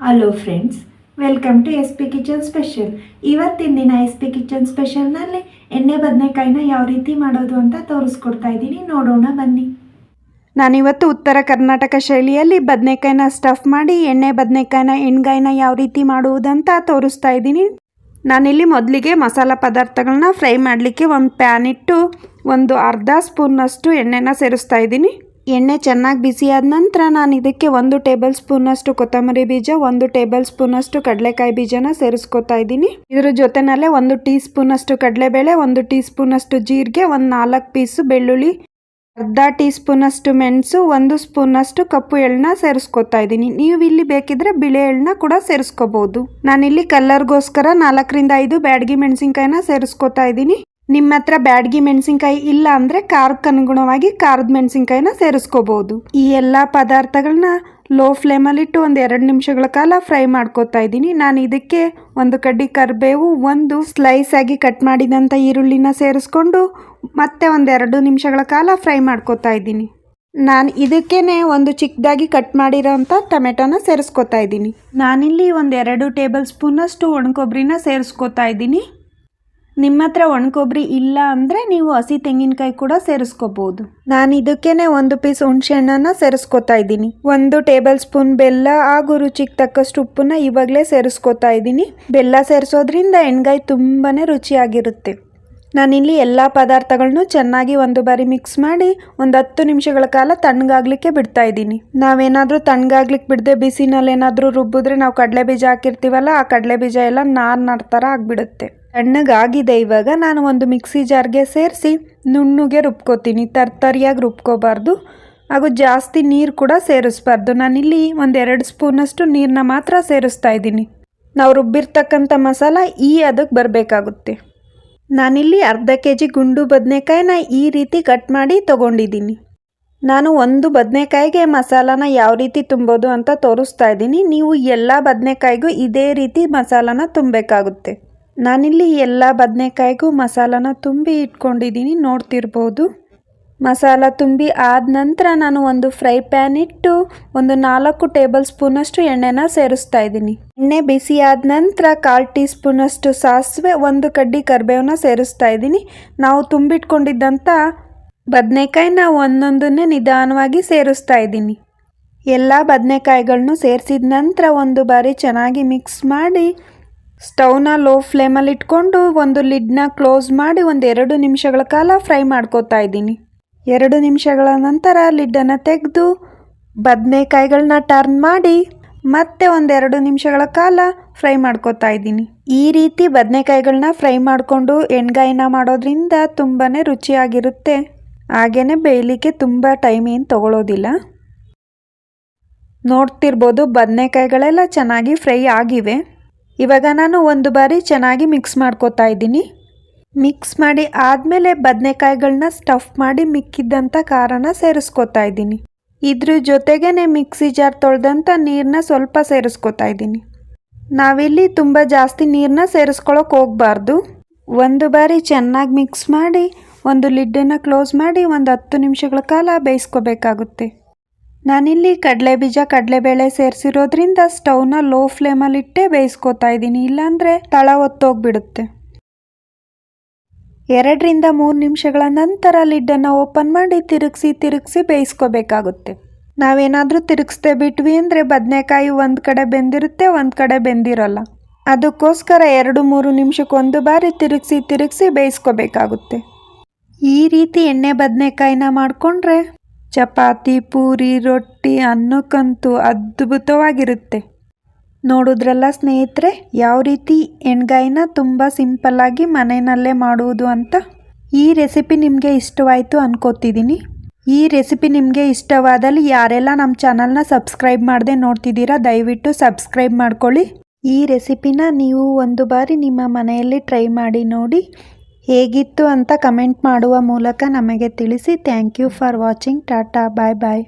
Hello friends welcome to S P kitchen special ಇವತ್ತಿನ ದಿನ S P kitchen ಸ್ಪೆಷಲ್ನಲ್ಲಿ ಎಣ್ಣೆ ಬದನೆಕಾಯಿನ ಯಾವ ರೀತಿ ಮಾಡೋದು ಅಂತ ತೋರಿಸ್ಕೊಡ್ತಾ ಇದ್ದೀನಿ. ನೋಡೋಣ, ಬನ್ನಿ. ನಾನಿವತ್ತು ಉತ್ತರ ಕರ್ನಾಟಕ ಶೈಲಿಯಲ್ಲಿ ಬದನೆಕಾಯಿನ ಸ್ಟಫ್ ಮಾಡಿ, ಎಣ್ಣೆ ಬದನೆಕಾಯಿನ, ಎಣ್ಗಾಯಿನ ಯಾವ ರೀತಿ ಮಾಡುವುದಂತ ತೋರಿಸ್ತಾ ಇದ್ದೀನಿ. ನಾನಿಲ್ಲಿ ಮೊದಲಿಗೆ ಮಸಾಲ ಪದಾರ್ಥಗಳನ್ನ ಫ್ರೈ ಮಾಡಲಿಕ್ಕೆ ಒಂದು ಪ್ಯಾನ್ ಇಟ್ಟು, ಒಂದು ಅರ್ಧ ಸ್ಪೂನ್ನಷ್ಟು ಎಣ್ಣೆನ ಸೇರಿಸ್ತಾ ಇದ್ದೀನಿ. ಎಣ್ಣೆ ಚೆನ್ನಾಗಿ ಬಿಸಿಯಾದ ನಂತರ ನಾನು ಇದಕ್ಕೆ ಒಂದು ಟೇಬಲ್ ಸ್ಪೂನಷ್ಟು ಕೊತ್ತಂಬರಿ ಬೀಜ, ಒಂದು ಟೇಬಲ್ ಸ್ಪೂನಷ್ಟು ಕಡಲೆಕಾಯಿ ಬೀಜನ ಸೇರಿಸ್ಕೊತಾ ಇದ್ದೀನಿ. ಇದರ ಜೊತೆನಲ್ಲೇ ಒಂದು ಟೀ ಸ್ಪೂನಷ್ಟು ಕಡಲೆಬೇಳೆ, ಒಂದು ಟೀ ಸ್ಪೂನಷ್ಟು ಜೀರಿಗೆ, ಒಂದು ನಾಲ್ಕು ಪೀಸು ಬೆಳ್ಳುಳ್ಳಿ, ಅರ್ಧ ಟೀ ಸ್ಪೂನಷ್ಟು ಮೆಣಸು, ಒಂದು ಸ್ಪೂನಷ್ಟು ಕಪ್ಪು ಎಳ್ಳನ್ನ ಸೇರಿಸ್ಕೊತಾ ಇದ್ದೀನಿ. ನೀವು ಇಲ್ಲಿ ಬೇಕಿದ್ರೆ ಬಿಳೆ ಎಳ್ಳನ್ನ ಕೂಡ ಸೇರಿಸ್ಕೋಬಹುದು ನಾನಿಲ್ಲಿ ಕಲ್ಲರ್ಗೋಸ್ಕರ ನಾಲ್ಕರಿಂದ ಐದು ಬ್ಯಾಡಗಿ ಮೆಣಸಿನ್ಕಾಯಿನ ಸೇರಿಸ್ಕೊತಾ ಇದ್ದೀನಿ. ನಿಮ್ಮ ಹತ್ರ ಬ್ಯಾಡ್ಗಿ ಮೆಣಸಿನ್ಕಾಯಿ ಇಲ್ಲ ಅಂದರೆ ಖಾರಕ್ಕನುಗುಣವಾಗಿ ಖಾರದ ಮೆಣಸಿನ್ಕಾಯಿನ ಸೇರಿಸ್ಕೋಬಹುದು ಈ ಎಲ್ಲ ಪದಾರ್ಥಗಳನ್ನ ಲೋ ಫ್ಲೇಮಲ್ಲಿಟ್ಟು ಒಂದು ಎರಡು ನಿಮಿಷಗಳ ಕಾಲ ಫ್ರೈ ಮಾಡ್ಕೋತಾ ಇದ್ದೀನಿ. ನಾನು ಇದಕ್ಕೆ ಒಂದು ಕಡ್ಡಿ ಕರಿಬೇವು, ಒಂದು ಸ್ಲೈಸ್ ಆಗಿ ಕಟ್ ಮಾಡಿದಂಥ ಈರುಳ್ಳಿನ ಸೇರಿಸ್ಕೊಂಡು ಮತ್ತೆ ಒಂದೆರಡು ನಿಮಿಷಗಳ ಕಾಲ ಫ್ರೈ ಮಾಡ್ಕೋತಾ ಇದ್ದೀನಿ. ನಾನು ಇದಕ್ಕೇನೆ ಒಂದು ಚಿಕ್ಕದಾಗಿ ಕಟ್ ಮಾಡಿರೋಂಥ ಟೊಮೆಟೊನ ಸೇರಿಸ್ಕೊತಾ ಇದ್ದೀನಿ. ನಾನಿಲ್ಲಿ ಒಂದು ಎರಡು ಟೇಬಲ್ ಸ್ಪೂನಷ್ಟು ಒಣಕೊಬ್ಬರಿನ ಸೇರಿಸ್ಕೊತಾ ಇದ್ದೀನಿ. ನಿಮ್ಮ ಹತ್ರ ಒಣಕೊಬ್ಬರಿ ಇಲ್ಲ ಅಂದರೆ ನೀವು ಹಸಿ ತೆಂಗಿನಕಾಯಿ ಕೂಡ ಸೇರಿಸ್ಕೋಬೋದು. ನಾನು ಇದಕ್ಕೇನೆ ಒಂದು ಪೀಸ್ ಹುಣಸೆ ಹಣ್ಣನ್ನು ಸೇರಿಸ್ಕೋತಾ ಇದ್ದೀನಿ. ಒಂದು ಟೇಬಲ್ ಸ್ಪೂನ್ ಬೆಲ್ಲ ಹಾಗೂ ರುಚಿಗೆ ತಕ್ಕಷ್ಟು ಉಪ್ಪನ್ನ ಇವಾಗಲೇ ಸೇರಿಸ್ಕೋತಾ ಇದ್ದೀನಿ. ಬೆಲ್ಲ ಸೇರಿಸೋದ್ರಿಂದ ಎಣ್ಗಾಯಿ ತುಂಬಾ ರುಚಿಯಾಗಿರುತ್ತೆ. ನಾನಿಲ್ಲಿ ಎಲ್ಲ ಪದಾರ್ಥಗಳನ್ನು ಚೆನ್ನಾಗಿ ಒಂದು ಬಾರಿ ಮಿಕ್ಸ್ ಮಾಡಿ ಒಂದು ಹತ್ತು ನಿಮಿಷಗಳ ಕಾಲ ತಣ್ಣಗಾಗ್ಲಿಕ್ಕೆ ಬಿಡ್ತಾ ಇದ್ದೀನಿ. ನಾವೇನಾದರೂ ತಣ್ಣಗಾಗ್ಲಿಕ್ಕೆ ಬಿಡದೆ ಬಿಸಿನಲ್ಲಿ ಏನಾದರೂ ರುಬ್ಬಿದ್ರೆ ನಾವು ಕಡಲೆ ಬೀಜ ಹಾಕಿರ್ತೀವಲ್ಲ, ಆ ಕಡಲೆ ಬೀಜ ಎಲ್ಲ ನಾರ್ ನಾರ್ ಥರ ಆಗಿಬಿಡುತ್ತೆ. ತಣ್ಣಗಾಗಿದೆ. ಇವಾಗ ನಾನು ಒಂದು ಮಿಕ್ಸಿ ಜಾರ್ಗೆ ಸೇರಿಸಿ ನುಣ್ಣಗೆ ರುಬ್ಕೋತೀನಿ. ತರ್ತರಿಯಾಗಿ ರುಬ್ಕೋಬಾರ್ದು. ಹಾಗೂ ಜಾಸ್ತಿ ನೀರು ಕೂಡ ಸೇರಿಸ್ಬಾರ್ದು. ನಾನಿಲ್ಲಿ ಒಂದೆರಡು ಸ್ಪೂನಷ್ಟು ನೀರನ್ನ ಮಾತ್ರ ಸೇರಿಸ್ತಾ ಇದ್ದೀನಿ. ನಾವು ರುಬ್ಬಿರ್ತಕ್ಕಂಥ ಮಸಾಲ ಈ ಅದಕ್ಕೆ ಬರಬೇಕಾಗುತ್ತೆ. ನಾನಿಲ್ಲಿ ಅರ್ಧ ಕೆ ಜಿ ಗುಂಡು ಬದನೆಕಾಯಿನ ಈ ರೀತಿ ಕಟ್ ಮಾಡಿ ತೊಗೊಂಡಿದ್ದೀನಿ. ನಾನು ಒಂದು ಬದನೆಕಾಯಿಗೆ ಮಸಾಲಾನ ಯಾವ ರೀತಿ ತುಂಬೋದು ಅಂತ ತೋರಿಸ್ತಾ ಇದ್ದೀನಿ. ನೀವು ಎಲ್ಲ ಬದನೆಕಾಯಿಗೂ ಇದೇ ರೀತಿ ಮಸಾಲಾನ ತುಂಬಬೇಕಾಗುತ್ತೆ. ನಾನಿಲ್ಲಿ ಎಲ್ಲ ಬದನೆಕಾಯಿಗೂ ಮಸಾಲಾನ ತುಂಬಿ ಇಟ್ಕೊಂಡಿದ್ದೀನಿ, ನೋಡ್ತಿರ್ಬೋದು. ಮಸಾಲ ತುಂಬಿ ಆದ ನಂತರ ನಾನು ಒಂದು ಫ್ರೈ ಪ್ಯಾನ್ ಇಟ್ಟು ಒಂದು ನಾಲ್ಕು ಟೇಬಲ್ ಸ್ಪೂನಷ್ಟು ಎಣ್ಣೆನ ಸೇರಿಸ್ತಾ ಇದ್ದೀನಿ. ಎಣ್ಣೆ ಬಿಸಿ ಆದ ನಂತರ ಕಾಲು ಟೀ ಸ್ಪೂನಷ್ಟು ಸಾಸಿವೆ, ಒಂದು ಕಡ್ಡಿ ಕರಿಬೇವನ್ನ ಸೇರಿಸ್ತಾ ಇದ್ದೀನಿ. ನಾವು ತುಂಬಿಟ್ಕೊಂಡಿದ್ದಂಥ ಬದನೆಕಾಯಿನ ಒಂದೊಂದನ್ನೇ ನಿಧಾನವಾಗಿ ಸೇರಿಸ್ತಾ ಇದ್ದೀನಿ. ಎಲ್ಲ ಬದನೆಕಾಯಿಗಳನ್ನು ಸೇರಿಸಿದ ನಂತರ ಒಂದು ಬಾರಿ ಚೆನ್ನಾಗಿ ಮಿಕ್ಸ್ ಮಾಡಿ ಸ್ಟವ್ನ ಲೋ ಫ್ಲೇಮಲ್ಲಿ ಇಟ್ಕೊಂಡು ಒಂದು ಲಿಡ್ನ ಕ್ಲೋಸ್ ಮಾಡಿ ಒಂದು ಎರಡು ನಿಮಿಷಗಳ ಕಾಲ ಫ್ರೈ ಮಾಡ್ಕೋತಾ ಇದ್ದೀನಿ. ಎರಡು ನಿಮಿಷಗಳ ನಂತರ ಲಿಡ್ಡನ್ನು ತೆಗೆದು ಬದನೆಕಾಯಿಗಳನ್ನ ಟರ್ನ್ ಮಾಡಿ ಮತ್ತೆ ಒಂದೆರಡು ನಿಮಿಷಗಳ ಕಾಲ ಫ್ರೈ ಮಾಡ್ಕೋತಾ ಇದ್ದೀನಿ. ಈ ರೀತಿ ಬದನೆಕಾಯಿಗಳನ್ನ ಫ್ರೈ ಮಾಡಿಕೊಂಡು ಎಣ್ಗಾಯಿನ ಮಾಡೋದ್ರಿಂದ ತುಂಬಾ ರುಚಿಯಾಗಿರುತ್ತೆ. ಹಾಗೇ ಬೇಯಲಿಕ್ಕೆ ತುಂಬ ಟೈಮ್ ಏನು ತಗೊಳ್ಳೋದಿಲ್ಲ ನೋಡ್ತಿರ್ಬೋದು ಬದನೆಕಾಯಿಗಳೆಲ್ಲ ಚೆನ್ನಾಗಿ ಫ್ರೈ ಆಗಿವೆ. ಇವಾಗ ನಾನು ಒಂದು ಬಾರಿ ಚೆನ್ನಾಗಿ ಮಿಕ್ಸ್ ಮಾಡ್ಕೋತಾ ಇದ್ದೀನಿ. ಮಿಕ್ಸ್ ಮಾಡಿ ಆದಮೇಲೆ ಬದನೆಕಾಯಿಗಳನ್ನ ಸ್ಟಫ್ ಮಾಡಿ ಮಿಕ್ಕಿದ್ದಂಥ ಖಾರನ ಸೇರಿಸ್ಕೋತಾ ಇದ್ದೀನಿ. ಇದ್ರ ಜೊತೆಗೇ ಮಿಕ್ಸಿ ಜಾರ್ ತೊಳೆದಂಥ ನೀರನ್ನ ಸ್ವಲ್ಪ ಸೇರಿಸ್ಕೋತಾ ಇದ್ದೀನಿ. ನಾವಿಲ್ಲಿ ತುಂಬ ಜಾಸ್ತಿ ನೀರನ್ನ ಸೇರಿಸ್ಕೊಳಕ್ಕೆ ಹೋಗಬಾರ್ದು. ಒಂದು ಬಾರಿ ಚೆನ್ನಾಗಿ ಮಿಕ್ಸ್ ಮಾಡಿ ಒಂದು ಲಿಡ್ಡನ್ನು ಕ್ಲೋಸ್ ಮಾಡಿ ಒಂದು ಹತ್ತು ನಿಮಿಷಗಳ ಕಾಲ ಬೇಯಿಸ್ಕೋಬೇಕಾಗುತ್ತೆ. ನಾನಿಲ್ಲಿ ಕಡಲೆ ಬೀಜ ಕಡಲೆಬೇಳೆ ಸೇರಿಸಿರೋದ್ರಿಂದ ಸ್ಟೌವ್ನ ಲೋ ಫ್ಲೇಮಲ್ಲಿಟ್ಟೇ ಬೇಯಿಸ್ಕೋತಾ ಇದ್ದೀನಿ. ಇಲ್ಲಾಂದರೆ ತಳ ಒತ್ತೋಗ್ಬಿಡುತ್ತೆ. ಎರಡರಿಂದ ಮೂರು ನಿಮಿಷಗಳ ನಂತರ ಲಿಡ್ಡನ್ನು ಓಪನ್ ಮಾಡಿ ತಿರುಗಿಸಿ ತಿರುಗಿಸಿ ಬೇಯಿಸ್ಕೋಬೇಕಾಗುತ್ತೆ. ನಾವೇನಾದರೂ ತಿರುಗಿಸ್ದೆ ಬಿಟ್ವಿ ಅಂದರೆ ಬದನೆಕಾಯಿ ಒಂದು ಕಡೆ ಬೆಂದಿರುತ್ತೆ, ಒಂದು ಕಡೆ ಬೆಂದಿರೋಲ್ಲ. ಅದಕ್ಕೋಸ್ಕರ ಎರಡು, ಮೂರು ನಿಮಿಷಕ್ಕೆ ಒಂದು ಬಾರಿ ತಿರುಗಿಸಿ ತಿರುಗಿಸಿ ಬೇಯಿಸ್ಕೋಬೇಕಾಗುತ್ತೆ. ಈ ರೀತಿ ಎಣ್ಣೆ ಬದನೆಕಾಯಿನ ಮಾಡಿಕೊಂಡ್ರೆ ಚಪಾತಿ, ಪೂರಿ, ರೊಟ್ಟಿ ಅನ್ನಕ್ಕಂತೂ ಅದ್ಭುತವಾಗಿರುತ್ತೆ. ನೋಡಿದ್ರಲ್ಲ ಸ್ನೇಹಿತರೆ, ಯಾವ ರೀತಿ ಎಣ್ಗಾಯಿನ ತುಂಬ ಸಿಂಪಲ್ಲಾಗಿ ಮನೆಯಲ್ಲೇ ಮಾಡುವುದು ಅಂತ? ಈ ರೆಸಿಪಿ ನಿಮಗೆ ಇಷ್ಟವಾಯಿತು ಅನ್ಕೋತಿದ್ದೀನಿ ಈ ರೆಸಿಪಿ ನಿಮಗೆ ಇಷ್ಟವಾದಲ್ಲಿ ಯಾರೆಲ್ಲ ನಮ್ಮ ಚಾನಲ್ನ ಸಬ್ಸ್ಕ್ರೈಬ್ ಮಾಡದೆ ನೋಡ್ತಿದ್ದೀರಾ, ದಯವಿಟ್ಟು ಸಬ್ಸ್ಕ್ರೈಬ್ ಮಾಡ್ಕೊಳ್ಳಿ. ಈ ರೆಸಿಪಿನ ನೀವು ಒಂದು ಬಾರಿ ನಿಮ್ಮ ಮನೆಯಲ್ಲಿ ಟ್ರೈ ಮಾಡಿ ನೋಡಿ. ಹೇಗಿತ್ತು ಅಂತ ಕಮೆಂಟ್ ಮಾಡುವ ಮೂಲಕ ನಮಗೆ ತಿಳಿಸಿ. Thank you for watching tata bye bye